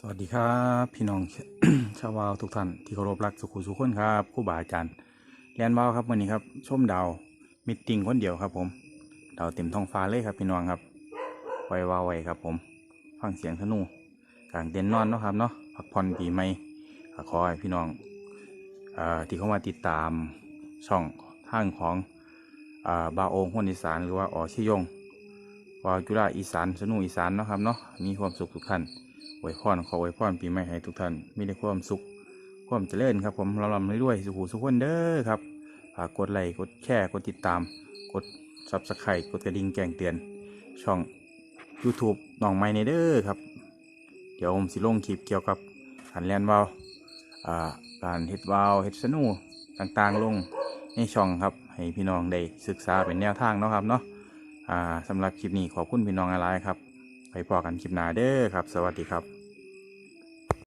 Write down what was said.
สวัสดีครับพี่น้องชาววาวทุกท่านที่เคารพรักสุขุสุขคนครับครู่บาอาจารย์เรียนวาวครับวันนี้ครับชมดาวมิตติ้งคนเดียวครับ ผมดาวเต็มท้องฟ้าเลยครับ พี่น้องครับไววาวไวครับ ผมฟังเสียงธนูกลางเต็นท์นอนเนาะครับเนาะพักผ่อนปีใหม่ขอให้พี่น้องอที่เข้ามาติดตามช่องทางของอ่าบาโองคนอีสานหรือว่าอ๋อชิยงวาวจุฬาอีสานสนุอีสานเนาะครับเนาะมีความสุขทุกท่าน อวยพรขออวยพรปีใหม่ให้ทุกท่าน มีแต่ความสุข ความเจริญครับ ผมเราลำรวยๆสุขสุขคนเด้อครับฝากกดไลค์กดแชร์กดติดตาม กดซับสไครต์กดกระดิ่งแจ้งเตือน ช่อง YouTube น้องใหม่ในเด้อครับ เดี๋ยวผมสิลงคลิปเกี่ยวกับการเรียนวาวอ่าการเฮ็ดวาวเฮ็ดสนูต่างๆลงในช่องครับ ให้พี่น้องได้ศึกษาเป็นแนวทางเนาะครับเนาะสำหรับคลิปนี้ขอบคุณพี่น้องอะไรครับ ไปพอกันคลิปหน้าเด้อครับ สวัสดีครับ